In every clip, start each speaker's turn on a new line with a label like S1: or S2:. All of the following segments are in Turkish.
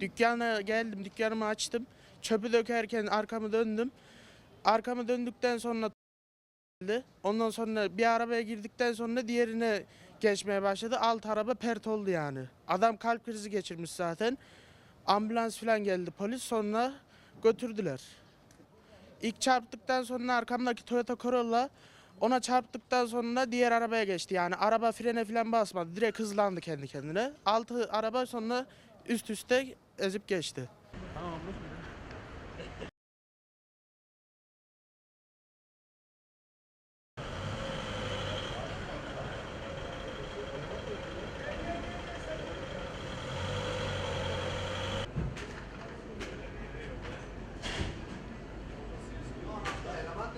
S1: Dükkana geldim, dükkanımı açtım. Çöpü dökerken arkamı döndüm. Arkamı döndükten sonra geldi. Ondan sonra bir arabaya girdikten sonra diğerine geçmeye başladı. Alt araba pert oldu yani. Adam kalp krizi geçirmiş zaten. Ambulans falan geldi. Polis sonra götürdüler. İlk çarptıktan sonra arkamdaki Toyota Corolla ona çarptıktan sonra diğer arabaya geçti. Yani araba frene falan basmadı. Direkt hızlandı kendi kendine. Altı araba sonra üst üste ezip geçti.
S2: Tamam?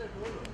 S2: Thank you.